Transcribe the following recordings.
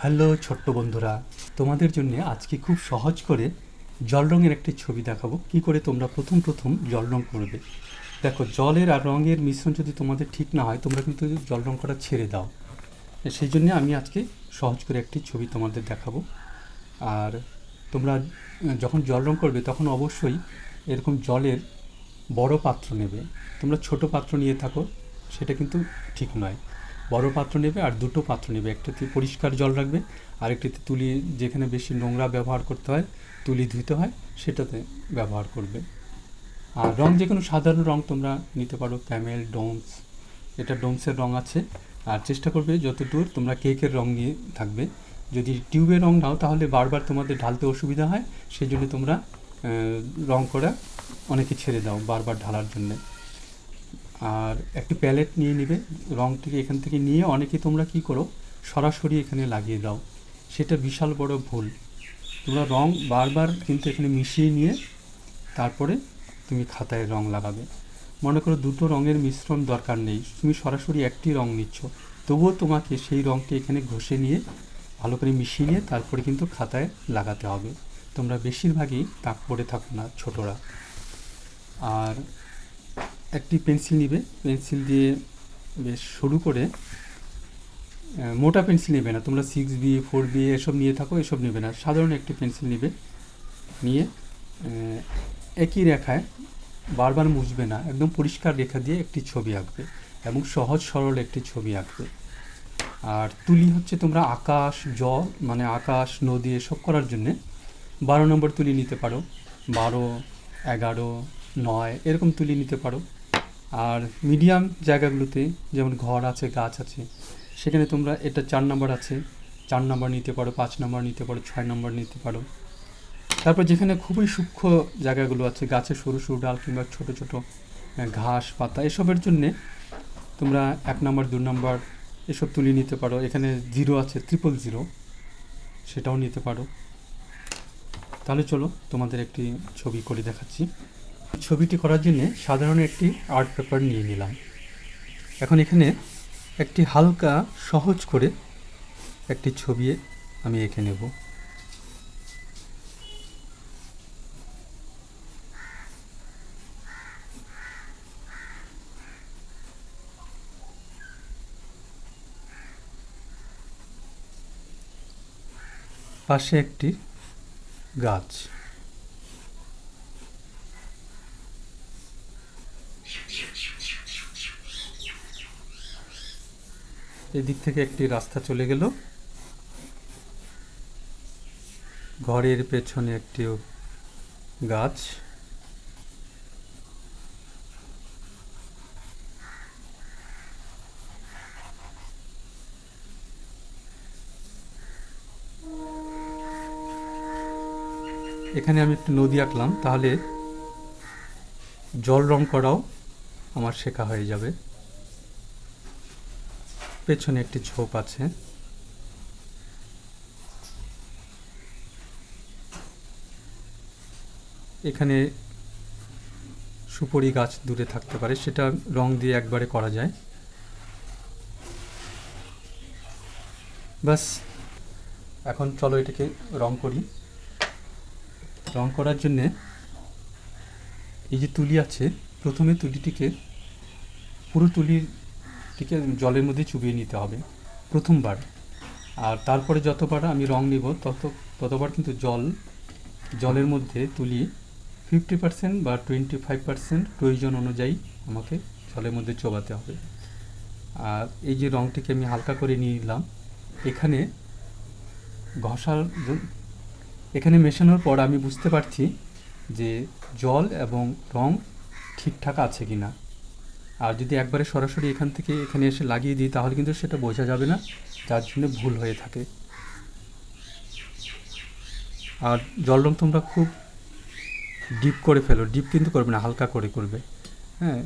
Hello ছোট্ট বন্ধুরা, তোমাদের জন্য আজকে খুব সহজ করে জল রঙের একটি ছবি দেখাবো। কি করে তোমরা প্রথম প্রথম জল রং করবে? দেখো, জলের আর রঙের মিশ্রণ যদি তোমাদের ঠিক না হয়, তোমরা কিন্তু জল রং করা ছেড়ে দাও। সেই জন্য আমি আজকে সহজ করে একটি ছবি তোমাদের দেখাবো। আর তোমরা যখন জল রং করবে, তখন অবশ্যই এরকম জলের বড় পাত্র নেবে। তোমরা ছোট পাত্র নিয়ে থাকো, সেটা কিন্তু ঠিক নয়। বড় পাত্র নেবে আর দুটো পাত্র নেবে। একটাতে পরিষ্কার জল রাখবে আর একটিতে তুলি, যেখানে বেশি নোংরা ব্যবহার করতে হয়, তুলি ধুতে হয়, সেটাতে ব্যবহার করবে। আর রং যে কোনো সাধারণ রং তোমরা নিতে পারো ক্যামেল ডোমস, এটা ডোমসের রং আছে। আর চেষ্টা করবে যতদূর তোমরা কেকের রং নিয়ে থাকবে। যদি টিউবের রং নাও, তাহলে বারবার তোমাদের ঢালতে অসুবিধা হয় সেই জন্য তোমরা রং করা অনেকে ছেড়ে দাও বারবার ঢালার জন্যে। আর একটি প্যালেট নিয়ে নেবে, রংটিকে এখান থেকে নিয়ে অনেকে তোমরা কি করো, সরাসরি এখানে লাগিয়ে দাও। সেটা বিশাল বড় ভুল। তোমরা রং বারবার কিন্তু এখানে মিশিয়ে নিয়ে তারপরে তুমি খাতায় রং লাগাবে। মনে করো দুটো রঙের মিশ্রণ দরকার নেই, তুমি সরাসরি একটি রং নিচ্ছ। তবুও তোমাকে সেই রংটি এখানে ঘষে নিয়ে, ভালো করে মিশিয়ে নিয়ে তারপরে কিন্তু খাতায় লাগাতে হবে। তোমরা বেশিরভাগই তাক পড়ে থাকো না, ছোটরা। আর একটি পেন্সিল নিবে। পেন্সিল দিয়ে বেশ শুরু করে মোটা পেন্সিল নেবে না। তোমরা সিক্স বি ফোর বি এসব নিয়ে থাকো, এসব নেবে না। সাধারণ একটি পেন্সিল নেবে, নিয়ে একই রেখায় বারবার মুছবে না। একদম পরিষ্কার রেখা দিয়ে একটি ছবি আঁকবে এবং সহজ সরল একটি ছবি আঁকবে। আর তুলি হচ্ছে তোমরা আকাশ, জল মানে আকাশ, নদী এসব করার জন্যে বারো নম্বর তুলি নিতে পারো। বারো, এগারো, নয়, এরকম তুলি নিতে পারো। আর মিডিয়াম জায়গাগুলোতে যেমন ঘর আছে, গাছ আছে, সেখানে তোমরা এটা চার নম্বর আছে। চার নম্বর নিতে পারো, পাঁচ নম্বর নিতে পারো, ছয় নম্বর নিতে পারো। তারপর যেখানে খুবই সূক্ষ্ম জায়গাগুলো আছে গাছের সরু সরু ডাল কিংবা ছোট ছোট ঘাস, পাতা, এসবের জন্যে তোমরা এক নম্বর, দু নম্বর এসব তুলি নিতে পারো। এখানে জিরো আছে ট্রিপল জিরো সেটাও নিতে পারো। তাহলে চলো তোমাদের একটি ছবি করে দেখাচ্ছি। ছবিটি করার জন্য সাধারণ একটি আর্ট পেপার নিয়ে নিলাম। এখন এখানে একটি হালকা সহজ করে একটি ছবি আমি এঁকে নেব। পাশে একটি গাছ। এদিক থেকে একটি রাস্তা চলে গেল। ঘরের পেছনে একটি গাছ। এখানে আমি একটু নদী আঁকলাম, তাহলে জল রং করাও আমার শেখা হয়ে যাবে। পেছনে একটি ঝোপ আছে। এখানে সুপরি গাছ দূরে থাকতে পারে, সেটা রং দিয়ে একবারে করা যায়। বাস এখন চলো এটাকে রং করি। রং করার জন্যে এই যে তুলি আছে, প্রথমে তুলিটিকে পুরো তুলিটিকে জলের মধ্যে চুবিয়ে নিতে হবে প্রথমবার। আর তারপরে যতবার আমি রং নিব, তত, ততবার কিন্তু জল, জলের মধ্যে তুলি। ফিফটি পার্সেন্ট বা টোয়েন্টি ফাইভ পার্সেন্ট প্রয়োজন অনুযায়ী আমাকে জলের মধ্যে চোবাতে হবে। আর এই যে রংটিকে আমি হালকা করে নিয়ে নিলাম, এখানে ঘষার এখানে মেশানোর পর আমি বুঝতে পারছি যে জল এবং রং ঠিকঠাক আছে কি না আর যদি একবারে সরাসরি এখান থেকে এখানে এসে লাগিয়ে দিই, তাহলে কিন্তু সেটা বোঝা যাবে না, যার জন্য ভুল হয়ে থাকে। আর জল রং তোমরা খুব ডিপ করে ফেলো, ডিপ কিন্তু করবে না, হালকা করে করবে। হ্যাঁ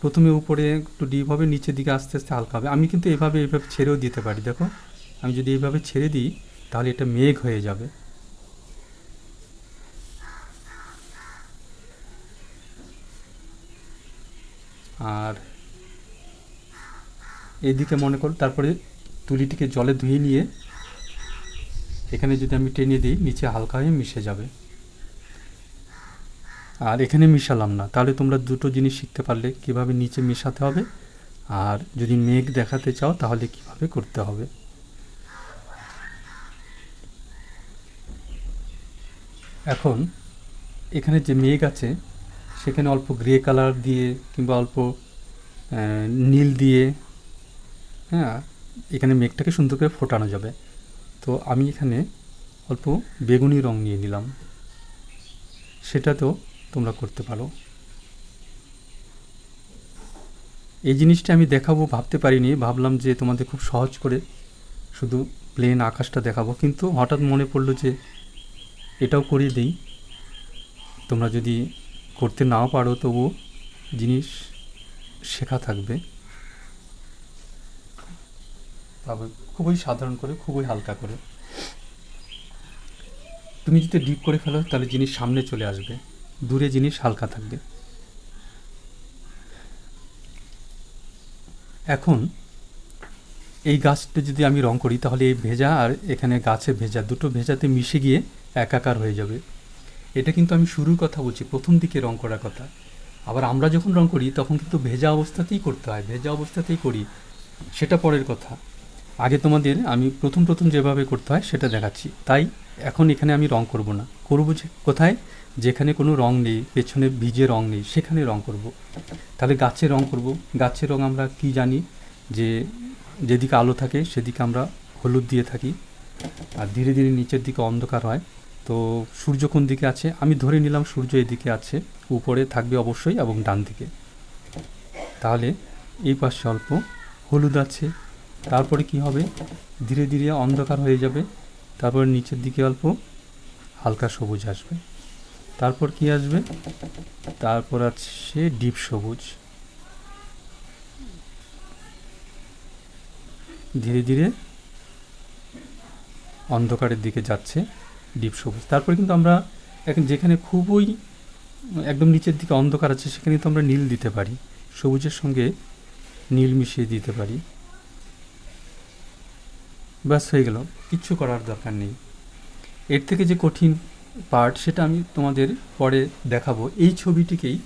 প্রথমে উপরে একটু ডিপ হবে, নিচের দিকে আস্তে আস্তে হালকা হবে। আমি কিন্তু এভাবে এভাবে ছেড়েও দিতে পারি, দেখো। আমি যদি এইভাবে ছেড়ে দিই, তাহলে এটা মেঘ হয়ে যাবে। আর এদিকে মনে করো, তারপরে তুলিটিকে জলে ধুয়ে নিয়ে, এখানে যদি আমি টেনে দিই, নিচে হালকা হয়ে মিশে যাবে। আর এখানে মিশালাম না। তাহলে তোমরা দুটো জিনিস শিখতে পারলে, কীভাবে নিচে মেশাতে হবে, আর যদি মেঘ দেখাতে চাও, তাহলে কীভাবে করতে হবে। এখন এখানে যে মেঘ আছে সেখানে অল্প গ্রে কালার দিয়ে কিংবা অল্প নীল দিয়ে হ্যাঁ এখানে মেঘটাকে সুন্দর করে ফোটানো যাবে। তো আমি এখানে অল্প বেগুনি রং নিয়ে নিলাম। সেটাতেও তোমরা করতে পারো। এই জিনিসটা আমি দেখাবো, ভাবতে পারিনি। ভাবলাম যে তোমাদের খুব সহজ করে শুধু প্লেন আকাশটা দেখাবো। কিন্তু হঠাৎ মনে পড়ল যে এটাও করিয়ে দিই। তোমরা যদি করতে নাও পারো, তবু জিনিস শেখা থাকবে। তবে খুবই সাধারণ করে, খুবই হালকা করে। তুমি যদি ডিপ করে ফেলো, তাহলে জিনিস সামনে চলে আসবে। দূরে জিনিস হালকা থাকবে। এখন এই গাছটা যদি আমি রং করি, তাহলে এই ভেজা আর এখানে গাছে ভেজা, দুটো ভেজাতে মিশে গিয়ে একাকার হয়ে যাবে। এটা কিন্তু আমি শুরুর কথা বলছি, প্রথম দিকে রং করার কথা। আবার আমরা যখন রং করি, তখন কিন্তু ভেজা অবস্থাতেই করতে হয়, ভেজা অবস্থাতেই করি। সেটা পরের কথা। আগে তোমাদের আমি প্রথম প্রথম যেভাবে করতে হয়, সেটা দেখাচ্ছি। তাই এখন এখানে আমি রং করব না। করব যে, কোথায়? যেখানে কোনো রং নেই, পেছনে ভিজে রং নেই, সেখানে রং করব। তাহলে গাছে রং করব। গাছের রং আমরা কি জানি? যে, যেদিকে আলো থাকে, সেদিকে আমরা হলুদ দিয়ে থাকি। আর ধীরে ধীরে নিচের দিকে অন্ধকার হয়। তো সূর্য কোন দিকে আছে? আমি ধরে নিলাম সূর্য এদিকে আছে, উপরে থাকবে অবশ্যই এবং ডান দিকে। তাহলে এই পাশে অল্প, হলুদ আছে, তারপরে কি হবে? ধীরে ধীরে অন্ধকার হয়ে যাবে, তারপরে নিচের দিকে অল্প, হালকা সবুজ আসবে। তারপর কি আসবে? তারপর আছে ডিপ সবুজ। ধীরে ধীরে অন্ধকারের দিকে যাচ্ছে। ডিপ সবুজ তারপরে কিন্তু আমরা এখন যেখানে খুবই একদম নিচের দিকে অন্ধকার আছে, সেখানে তো আমরা নীল দিতে পারি। সবুজের সঙ্গে নীল মিশিয়ে দিতে পারি। ব্যাস, হয়ে গেল। কিচ্ছু করার দরকার নেই। এর থেকে যে কঠিন পার্ট সেটা আমি তোমাদের পরে দেখাবো। এই ছবিটিকেই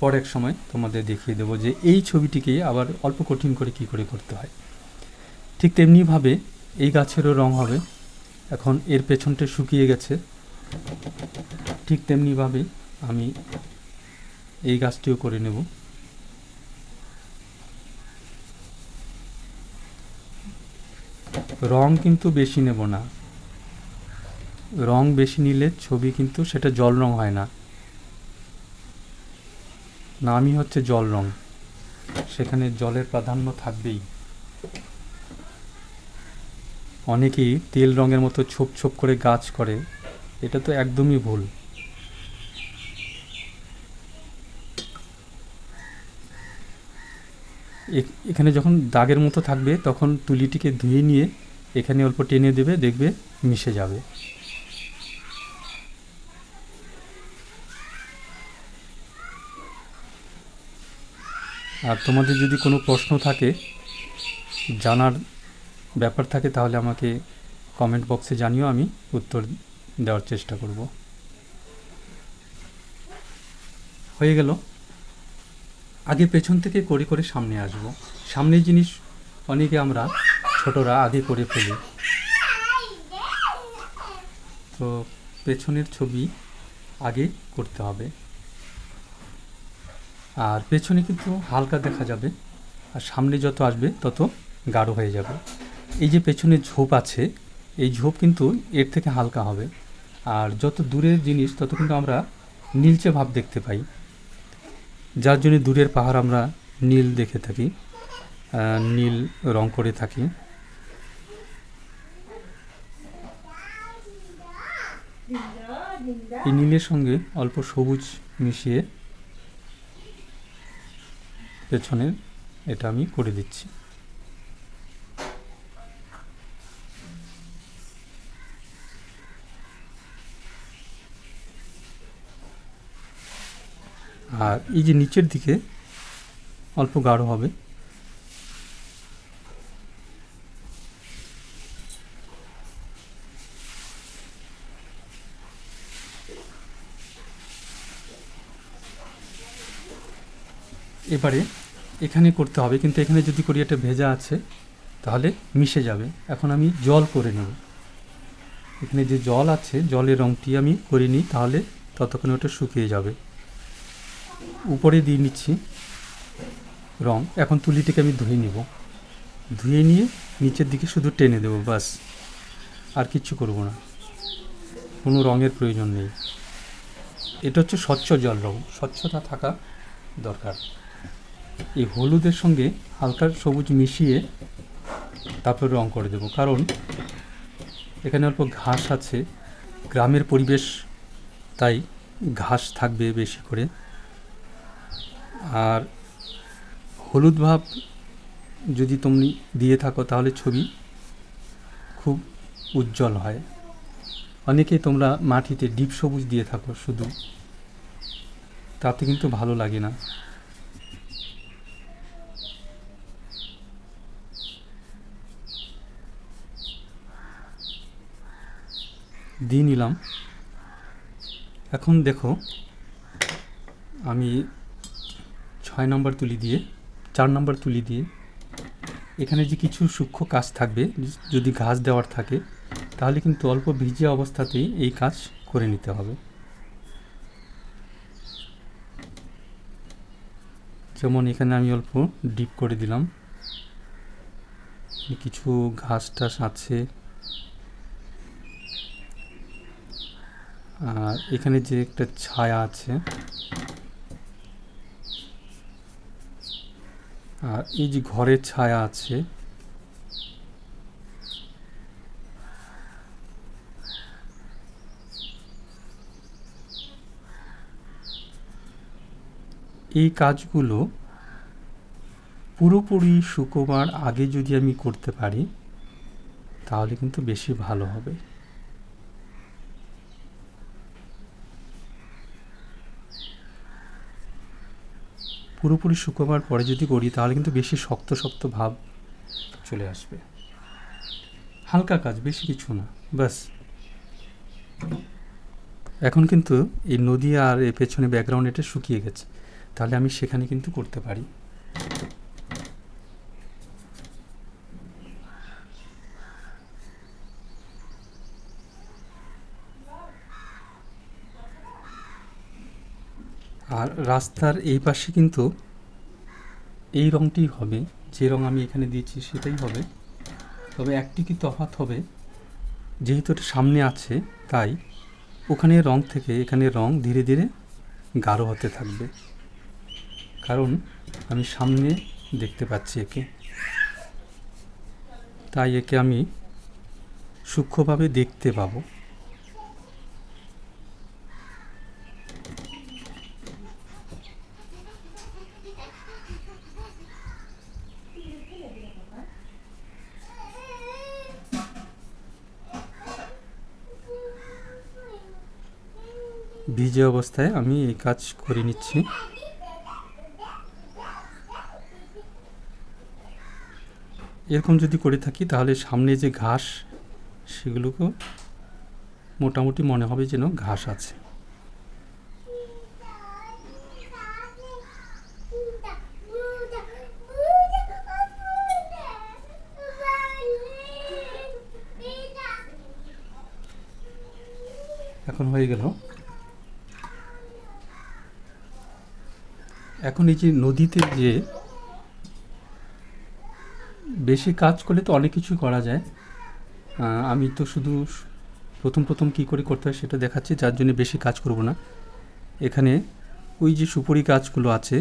পরে এক সময় তোমাদের দেখিয়ে দেবো যে এই ছবিটিকেই আবার অল্প কঠিন করে কি করে করতে হয়। ঠিক তেমনিভাবে এই গাছেরও রং হবে। এখন এর পেছনটা শুকিয়ে গেছে। ঠিক তেমনিভাবে আমি এই গাছটিও করে নেব। রং কিন্তু বেশি নেব না। রং বেশি নিলে ছবি কিন্তু সেটা জল রং হয় না। নামই হচ্ছে জল রং। সেখানে জলের প্রাধান্য থাকবেই। অনেকেই তেল রঙের মতো ছোপ ছোপ করে গাছ করে, এটা তো একদমই ভুল। এখানে যখন দাগের মতো থাকবে, তখন তুলিটিকে ধুয়ে নিয়ে এখানে অল্প টেনে দেবে, দেখবে মিশে যাবে। আর তোমাদের যদি কোনো প্রশ্ন থাকে জানার ব্যাপার থাকে তাহলে আমাকে কমেন্ট বক্সে জানিও, আমি উত্তর দেওয়ার চেষ্টা করব। হয়ে গেল। আগে পেছন থেকে করে করে সামনে আসব। সামনের জিনিস অনেকে আমরা ছোটরা আগে করে ফেলি। তো পেছনের ছবি আগে করতে হবে। আর পেছনে কিন্তু হালকা দেখা যাবে। আর সামনে যত আসবে তত গাঢ় হয়ে যাবে। এই যে পেছনে ঝোপ আছে, এই ঝোপ কিন্তু এর থেকে হালকা হবে। আর যত দূরের জিনিস, তত কিন্তু আমরা নীলচে ভাব দেখতে পাই। যার জন্য দূরের পাহাড় আমরা নীল দেখে থাকি নীল রং করে থাকি। এই নীলের সঙ্গে অল্প সবুজ মিশিয়ে পেছনের এটা আমি করে দিচ্ছি। আর এই যে নিচের দিকে অল্প গাঢ় হবে। এবারে এখানে করতে হবে, কিন্তু এখানে যদি করি একটা ভেজা আছে, তাহলে মিশে যাবে। এখন আমি জল করে নেব। এখানে যে জল আছে, জলের রঙটি আমি করে নিই তাহলে ততক্ষণে ওটা শুকিয়ে যাবে। উপরে দিয়ে নিচ্ছি রং। এখন তুলিটিকে আমি ধুয়ে নিব। ধুয়ে নিয়ে নিচের দিকে শুধু টেনে দেবো, বাস। আর কিচ্ছু করব না। কোনো রঙের প্রয়োজন নেই। এটা হচ্ছে স্বচ্ছ জল রং। স্বচ্ছতা থাকা দরকার। এই হলুদের সঙ্গে হালকা সবুজ মিশিয়ে তারপর রং করে দেবো। কারণ এখানে অল্প ঘাস আছে। গ্রামের পরিবেশ, তাই ঘাস থাকবে বেশি করে। আর হলুদ ভাব যদি তুমি দিয়ে থাকো, তাহলে ছবি খুব উজ্জ্বল হয়। অনেকেই তোমরা মাটিতে ডিপ সবুজ দিয়ে থাকো শুধু। তাতে কিন্তু ভালো লাগে না। দিয়ে নিলাম। এখন দেখো, আমি ছয় নম্বর তুলি দিয়ে, চার নম্বর তুলি দিয়ে এখানে যে কিছু সূক্ষ্ম কাজ থাকবে, যদি ঘাস দেওয়ার থাকে, তাহলে কিন্তু অল্প ভিজে অবস্থাতেই এই কাজ করে নিতে হবে। যেমন এখানে আমি অল্প ডিপ করে দিলাম। কিছু ঘাস টাস আছে। আর এখানে যে একটা ছায়া আছে আর এই যে ঘরের ছায়া আছে, এই কাজগুলো পুরোপুরি শুকোবার আগে যদি আমি করতে পারি, তাহলে কিন্তু বেশি ভালো হবে। পুরোপুরি শুকোবার পরে যদি করি তাহলে কিন্তু বেশি শক্ত শক্ত ভাব চলে আসবে। হালকা কাজ, বেশি কিছু না, ব্যাস। এখন কিন্তু এই নদী আর এর পেছনে ব্যাকগ্রাউন্ড এটা শুকিয়ে গেছে। তাহলে আমি সেখানে কিন্তু করতে পারি। আর রাস্তার এই পাশে কিন্তু এই রঙটি হবে, যে রং আমি এখানে দিয়েছি সেটাই হবে। তবে একটি কি তফাৎ হবে? যেহেতু এটা সামনে আছে, তাই ওখানে রং থেকে এখানে রং ধীরে ধীরে গাঢ় হতে থাকবে। কারণ আমি সামনে দেখতে পাচ্ছি একে। তাই একে আমি সূক্ষ্মভাবে দেখতে পাবো। ভিজে অবস্থায় আমি এই কাজ করে নিচ্ছি। এরকম যদি করে থাকি, তাহলে সামনে যে ঘাস, সেগুলোকেও মোটামুটি মনে হবে যেন ঘাস আছে। এখন হয়ে গেল। এখন এই যে নদীতে যে বেশি কাজ করলে তো অনেক কিছু করা যায়। আমি তো শুধু প্রথম প্রথম কি করে করতে হয় সেটা দেখাচ্ছি, যার জন্য বেশি কাজ করব না। এখানে ওই যে সুপুরি গাছগুলো আছে,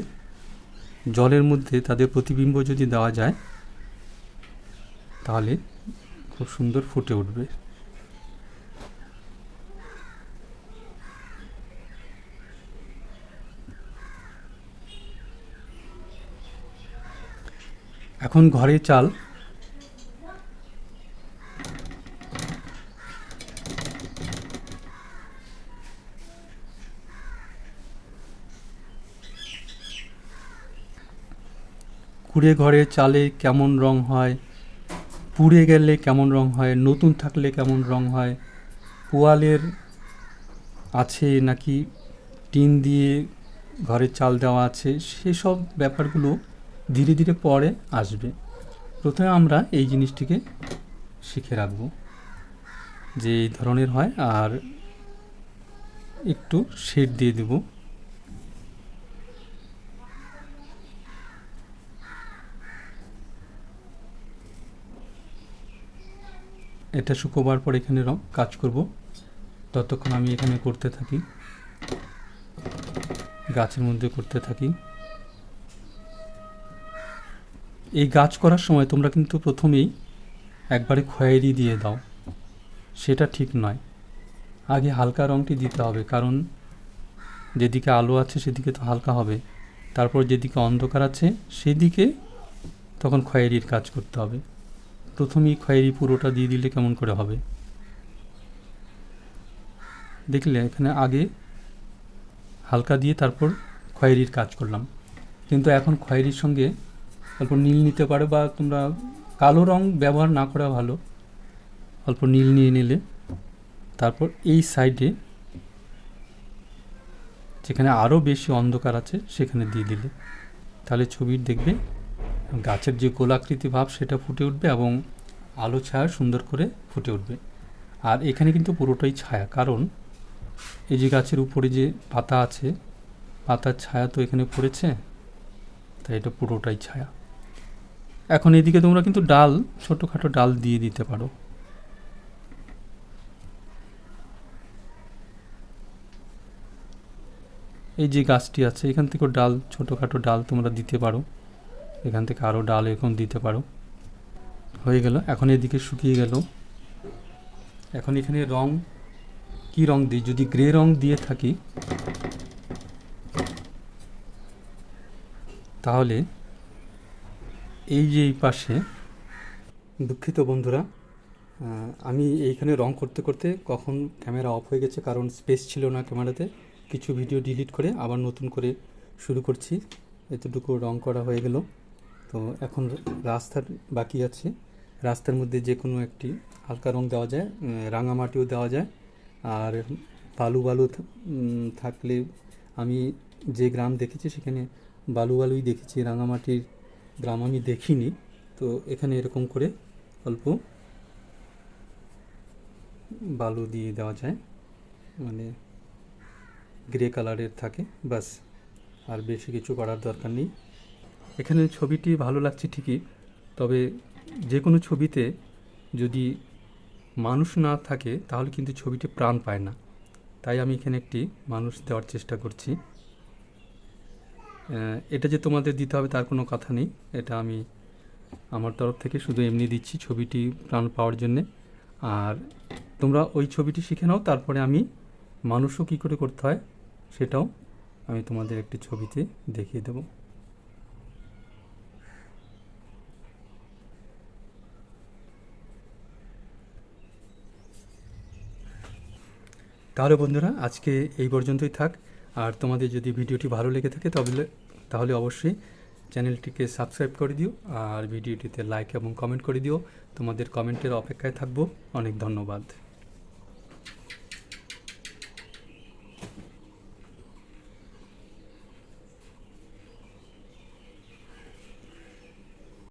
জলের মধ্যে তাদের প্রতিবিম্ব যদি দেওয়া যায়, তাহলে খুব সুন্দর ফুটে উঠবে। এখন ঘরে চাল। কুড়ে ঘরে চালে কেমন রং হয়? পুড়ে গেলে কেমন রং হয়? নতুন থাকলে কেমন রং হয়? পোয়ালের আছে নাকি টিন দিয়ে ঘরের চাল দেওয়া আছে? সেসব ব্যাপারগুলো ধীরে ধীরে পরে আসবে। প্রথমে আমরা এই জিনিসটিকে শিখে রাখব যে এই ধরনের হয় আর একটু শেড দিয়ে দেব। এটা শুকোবার পর এখানে কাজ করব। ততক্ষণ আমি এখানে করতে থাকি, গাছের মধ্যে করতে থাকি। এই গাছ করার সময় তোমরা কিন্তু প্রথমেই একবারে খয়েরি দিয়ে দাও। সেটা ঠিক নয়। আগে হালকা রঙটি দিতে হবে, কারণ যেদিকে আলো আছে সেদিকে তো হালকা হবে। তারপর যেদিকে অন্ধকার আছে সেদিকে তখন খয়েরির কাজ করতে হবে। প্রথমেই খয়েরি পুরোটা দিয়ে দিলে কেমন করে হবে? দেখলে এখানে আগে হালকা দিয়ে তারপর খয়েরির কাজ করলাম। কিন্তু এখন খয়েরির সঙ্গে অল্প নীল নিতে পারো বা তোমরা কালো রং ব্যবহার না করা ভালো। অল্প নীল নিয়ে নিলে। তারপর এই সাইডে যেখানে আরও বেশি অন্ধকার আছে, সেখানে দিয়ে দিলে। তাহলে ছবির দেখবে গাছের যে গোলাকৃতি ভাব, সেটা ফুটে উঠবে এবং আলো ছায়া সুন্দর করে ফুটে উঠবে। আর এখানে কিন্তু পুরোটাই ছায়া। কারণ এই যে গাছের উপরে যে পাতা আছে, পাতার ছায়া তো এখানে পড়েছে, তাই এটা পুরোটাই ছায়া। এখন এদিকে তোমরা কিন্তু ডাল, ছোটোখাটো ডাল দিয়ে দিতে পারো। এই যে গাছটি আছে, এখান থেকেও ডাল, ছোটোখাটো ডাল তোমরা দিতে পারো। এখান থেকে আরও ডাল এখন দিতে পারো। হয়ে গেল, এখন এদিকে শুকিয়ে গেল। এখন এখানে রং, কি রং দিই? যদি গ্রে রং দিয়ে থাকি, তাহলে এই যে এই পাশে, দুঃখিত বন্ধুরা আমি এইখানে রং করতে করতে কখন ক্যামেরা অফ হয়ে গেছে কারণ স্পেস ছিল না ক্যামেরাতে, কিছু ভিডিও ডিলিট করে আবার নতুন করে শুরু করছি। এতটুকু রং করা হয়ে গেল। তো এখন রাস্তার বাকি আছে। রাস্তার মধ্যে যে কোনো একটি হালকা রং দেওয়া যায় রাঙামাটিও দেওয়া যায়। আর বালু বালু থাকলে আমি যে গ্রাম দেখেছি সেখানে বালু বালুই দেখেছি, রাঙামাটির গ্রাম আমি দেখিনি। তো এখানে এরকম করে অল্প বালু দিয়ে দেওয়া যায়। মানে গ্রে কালারের থাকে বাস আর বেশি কিছু করার দরকার নেই। এখানে ছবিটি ভালো লাগছে ঠিকই, তবে যে কোনো ছবিতে যদি মানুষ না থাকে, তাহলে কিন্তু ছবিটি প্রাণ পায় না। তাই আমি এখানে একটি মানুষ দেওয়ার চেষ্টা করছি। এটা যে তোমাদের দিতে হবে তার কোনো কথা নেই। এটা আমি আমার তরফ থেকে শুধু এমনি দিচ্ছি ছবিটি প্রাণ পাওয়ার জন্যে। আর তোমরা ওই ছবিটি শিখে নাও, তারপরে আমি মানুষও কী করে করতে হয় সেটাও আমি তোমাদের একটি ছবিতে দেখিয়ে দেবো। তাহলে বন্ধুরা, আজকে এই পর্যন্তই থাক। আর তোমাদের যদি ভিডিওটি ভালো লেগে থাকে তাহলে তাহলে অবশ্যই চ্যানেলটিকে সাবস্ক্রাইব করে দিও আর ভিডিওটিতে লাইক এবং কমেন্ট করে দিও। তোমাদের কমেন্টের অপেক্ষায় থাকব। অনেক ধন্যবাদ।